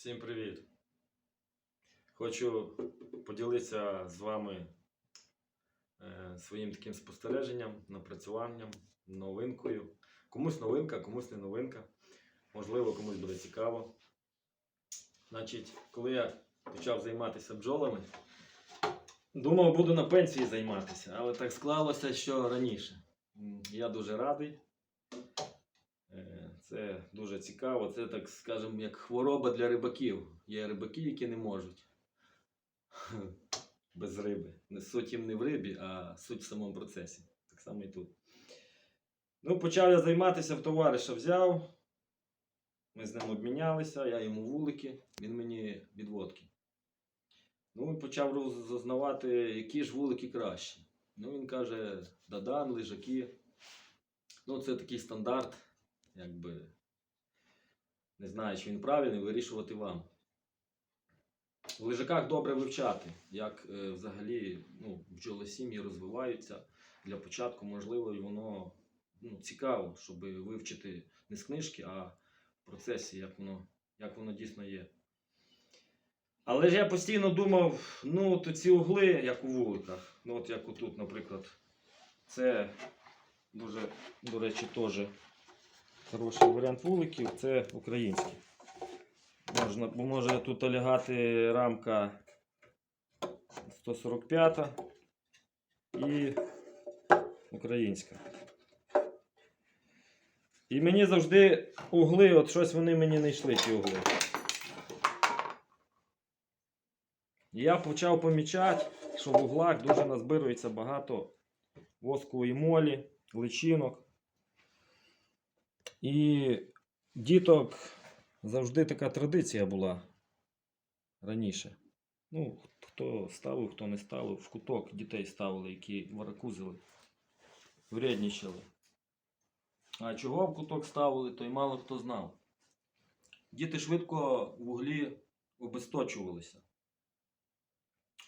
Всім привіт! Хочу поділитися з вами е, своїм таким спостереженням, напрацюванням, новинкою. Комусь новинка, комусь не новинка. Можливо, комусь буде цікаво. Значить, коли я почав займатися бджолами, думав, буду на пенсії займатися, але так склалося, що раніше. Я дуже радий. Це дуже цікаво. Це, так скажемо, як хвороба для рибаків. Є рибаки, які не можуть без риби. Суть їм не в рибі, а суть в самому процесі. Так само і тут. Ну, почав я займатися в товариша взяв. Ми з ним обмінялися, я йому вулики, він мені відводки. Ну, почав роззнавати, які ж вулики кращі. Ну, він каже, Дадан, лежаки. Ну, це такий стандарт, якби не знаю, чи він правильний, вирішувати вам. В лежаках добре вивчати, як е, взагалі ну, бджолосім'ї розвиваються. Для початку, можливо, і воно ну, цікаво, щоб вивчити не з книжки, а в процесі, як воно, як воно дійсно є. Але ж я постійно думав, ну, то ці угли, як у вуликах, ну, от як отут, наприклад, це дуже, до речі, теж хороший варіант вуликів, це український. Можна, може тут лягати рамка 145 і українська. І мені завжди угли, от щось вони мені не йшли, ті угли. Я почав помічати, що в углах дуже назбирується багато воскової молі, личинок. І діток завжди така традиція була раніше. Ну, хто ставив, хто не ставив, в куток дітей ставили, які варакузили, вреднічали. А чого в куток ставили, то й мало хто знав. Діти швидко в углі обесточувалися.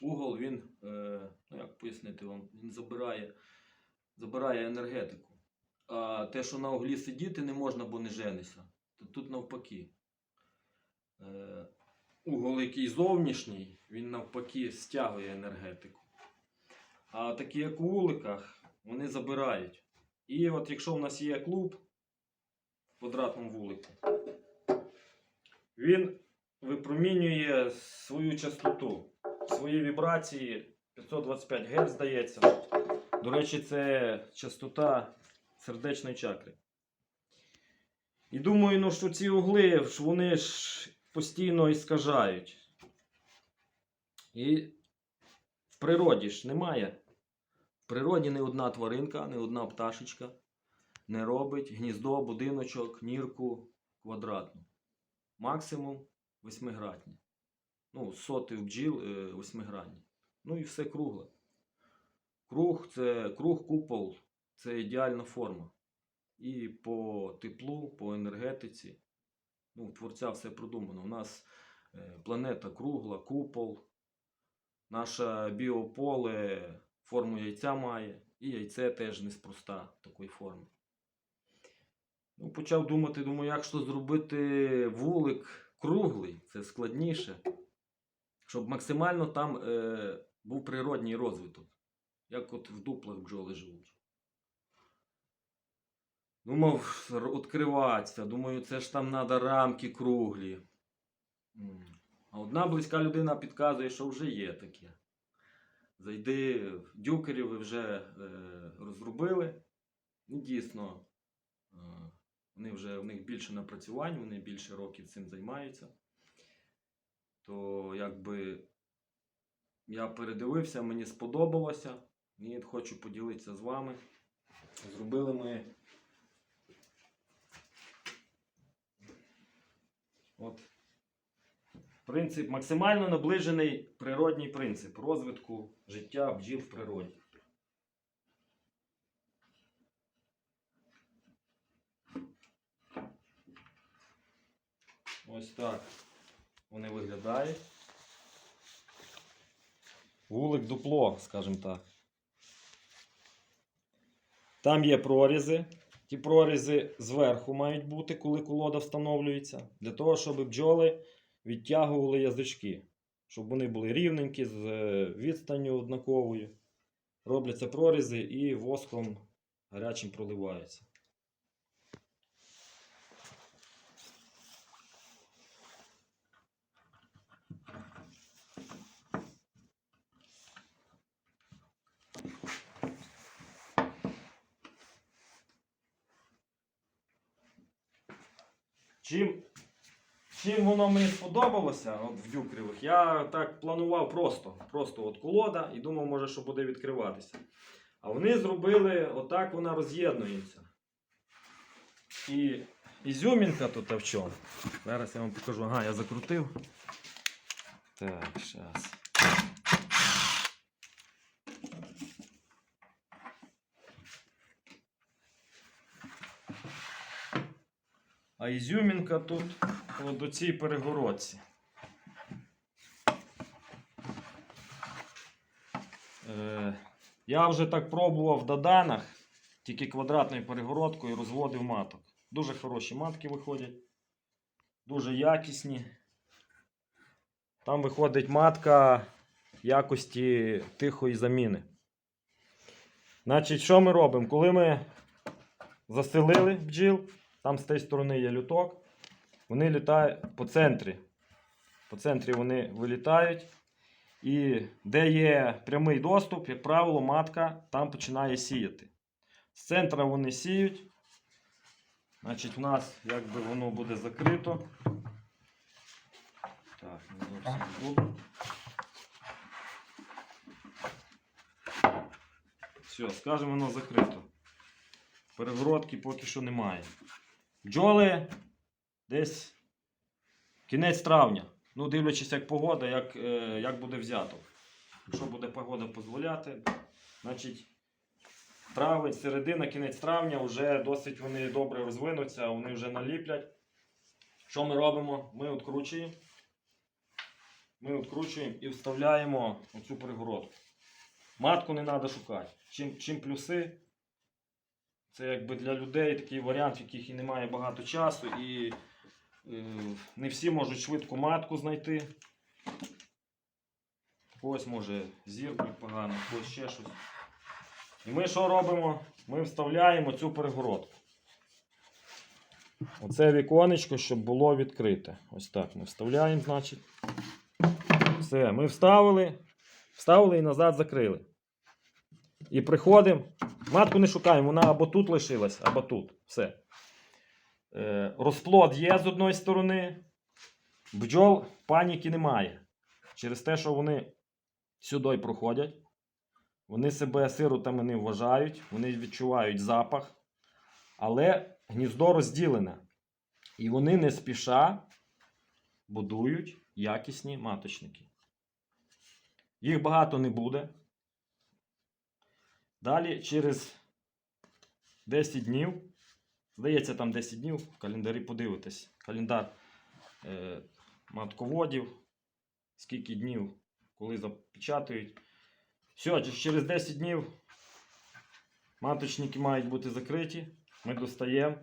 Угол він, е, ну як пояснити вам, він забирає, забирає енергетику. А те, що на углі сидіти не можна, бо не женися. То тут навпаки. Е, угол, який зовнішній, він навпаки стягує енергетику. А такі, як у вуликах, вони забирають. І от якщо в нас є клуб в квадратному вулику, він випромінює свою частоту, свої вібрації 525 Гц, здається. До речі, це частота сердечної чакри. І думаю, ну, що ці угли, вони ж постійно іскажають. І в природі ж немає. В природі не одна тваринка, не одна пташечка не робить гніздо, будиночок, нірку квадратну. Максимум восьмигранні. Ну, соти бджіл е, восьмигранні. Ну і все кругле. Круг це круг, купол це ідеальна форма. І по теплу, по енергетиці. Ну, творця все продумано. У нас е, планета кругла, купол. Наше біополе форму яйця має. І яйце теж неспроста такої форми. Ну, почав думати, думаю, як що зробити вулик круглий, це складніше. Щоб максимально там е, був природній розвиток. Як от в дуплах бджоли живуть. Думав відкриватися. Думаю, це ж там треба рамки круглі. А одна близька людина підказує, що вже є таке. Зайди в дюкерів, ви вже е, розробили. І дійсно, е, вони вже, в них більше напрацювань, вони більше років цим займаються. То якби я передивився, мені сподобалося. І хочу поділитися з вами. Зробили ми От. Принцип максимально наближений природній принцип розвитку життя бджіл в природі. Ось так вони виглядають. Вулик дупло, скажімо так. Там є прорізи. Ті прорізи зверху мають бути, коли колода встановлюється. Для того, щоб бджоли відтягували язички, щоб вони були рівненькі, з е, відстанню однаковою. Робляться прорізи і воском гарячим проливаються. Чим, чим воно мені сподобалося от в дюкрівих, я так планував просто. Просто от колода і думав, може, що буде відкриватися. А вони зробили, отак вона роз'єднується. І ізюмінка тут в чому. Зараз я вам покажу. Ага, я закрутив. Так, зараз. А ізюмінка тут у цій перегородці. Е, я вже так пробував в Даданах, тільки квадратною перегородкою розводив маток. Дуже хороші матки виходять, дуже якісні. Там виходить матка якості тихої заміни. Значить, що ми робимо? Коли ми заселили бджіл, там з тієї сторони є люток, вони літають по центрі. По центрі вони вилітають. І де є прямий доступ, як правило, матка там починає сіяти. З центра вони сіють. Значить, у нас якби воно буде закрито. Так, не зовсім добре. Все, скажемо, воно закрито. Перегородки поки що немає. Бджоли десь кінець травня. Ну, дивлячись, як погода, як, е, як буде взято. Якщо буде погода дозволяти, значить травень, середина, кінець травня вже досить вони добре розвинуться, вони вже наліплять. Що ми робимо? Ми відкручуємо. Ми відкручуємо і вставляємо оцю перегородку. Матку не треба шукати. Чим, чим плюси, це якби для людей такий варіант, в яких і немає багато часу, і е, не всі можуть швидко матку знайти. Когось може зір буде погано, когось ще щось. І ми що робимо? Ми вставляємо цю перегородку. Оце віконечко, щоб було відкрите. Ось так ми вставляємо, значить. Все, ми вставили, вставили і назад закрили. І приходимо. Матку не шукаємо, вона або тут лишилась, або тут. Все. Е, розплод є з одної сторони. Бджол паніки немає. Через те, що вони сюди проходять. Вони себе сиротами не вважають, вони відчувають запах. Але гніздо розділене. І вони не спіша будують якісні маточники. Їх багато не буде. Далі через 10 днів, здається, там 10 днів, в календарі подивитесь. Календар е, матководів, скільки днів, коли запечатують. Все, через 10 днів маточники мають бути закриті. Ми достаємо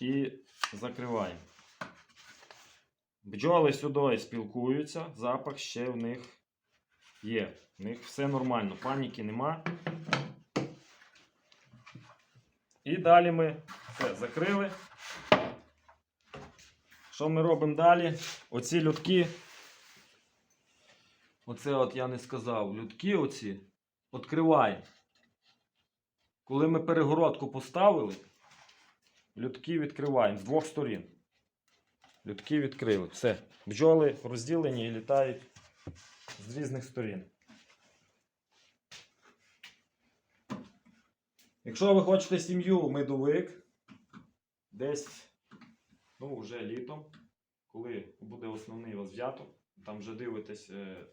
і закриваємо. Бджоли сюди спілкуються, запах ще в них є. В них все нормально, паніки нема. І далі ми все закрили. Що ми робимо далі? Оці людки. Оце от я не сказав. Людки оці відкриваємо. Коли ми перегородку поставили, людки відкриваємо з двох сторін. Людки відкрили. Все. Бджоли розділені і літають з різних сторін. Якщо ви хочете сім'ю медовик, десь, ну, вже літом, коли буде основний вас взято, там вже дивитесь, е,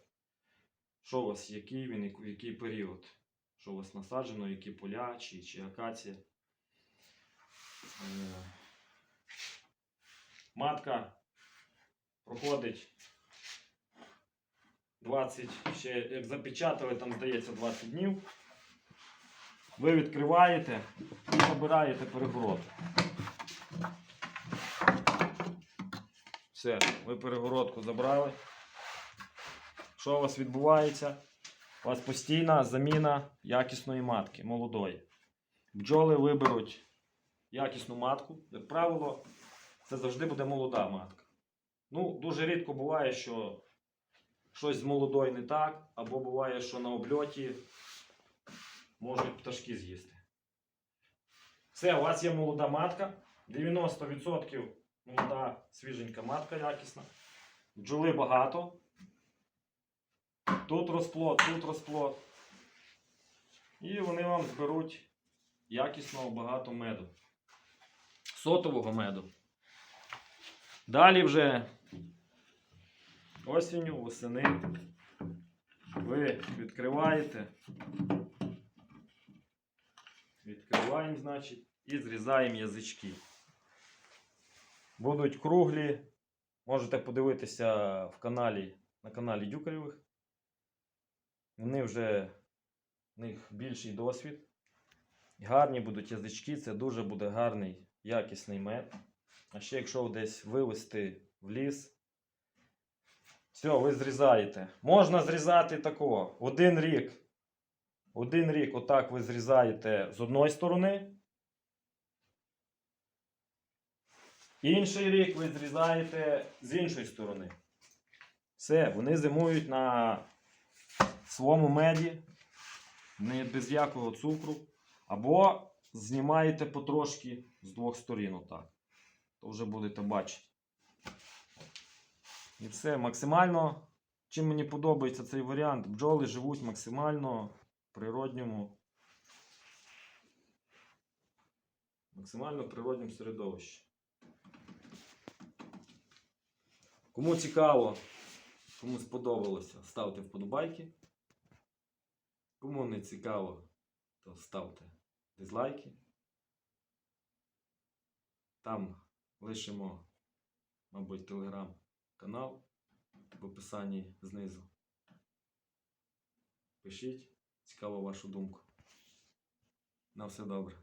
що у вас, який він, який період, що у вас насаджено, які поля чи, чи акація. Е, Матка проходить 20, ще як запечатали, там здається 20 днів. Ви відкриваєте і забираєте перегородку. Все, ви перегородку забрали. Що у вас відбувається? У вас постійна заміна якісної матки, молодої. Бджоли виберуть якісну матку. Як правило, це завжди буде молода матка. Ну, дуже рідко буває, що щось з молодої не так, або буває, що на обльоті можуть пташки з'їсти. Все, у вас є молода матка. 90% молода свіженька матка якісна. Бджоли багато. Тут розплод, тут розплод. І вони вам зберуть якісного багато меду. Сотового меду. Далі вже осінню, восени ви відкриваєте. Відкриваємо, значить, і зрізаємо язички. Будуть круглі. Можете подивитися в каналі, на каналі Дюкарєвих. Вони вже в них більший досвід. Гарні будуть язички, це дуже буде гарний, якісний мед. А ще якщо десь вивезти в ліс, все, ви зрізаєте. Можна зрізати такого. Один рік. Один рік отак ви зрізаєте з одної сторони. Інший рік ви зрізаєте з іншої сторони. Все, вони зимують на своєму меді, не без якого цукру. Або знімаєте потрошки з двох сторін отак. То вже будете бачити. І все, максимально, чим мені подобається цей варіант, бджоли живуть максимально природньому. Максимально природньому середовищі. Кому цікаво, кому сподобалося, ставте вподобайки. Кому не цікаво, то ставте дизлайки. Там лишимо, мабуть, телеграм-канал в описанні знизу. Пишіть, цікаво вашу думку. На все добре.